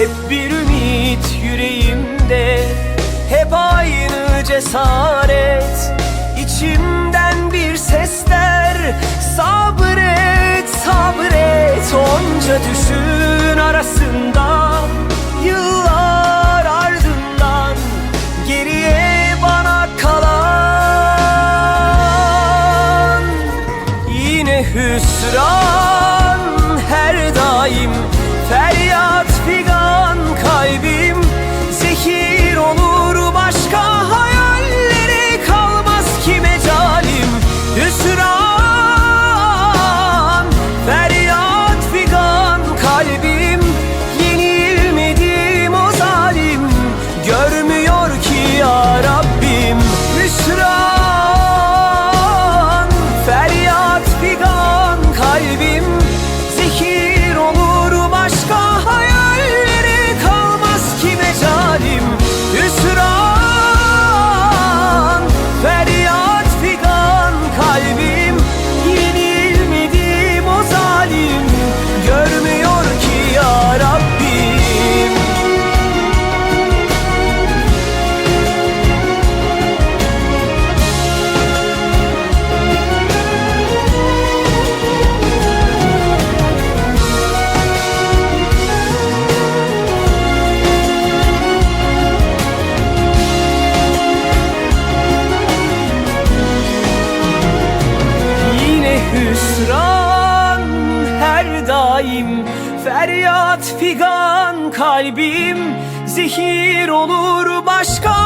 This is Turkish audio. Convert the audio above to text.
Hep bir ümit yüreğimde Hep aynı cesaret. İçimden bir sesler Sabret, sabret Onca düşün arasında Yıllar ardından Geriye bana kalan. Yine hüsran her daim Feryat figan daim Feryat figan kalbim Zehir olur başka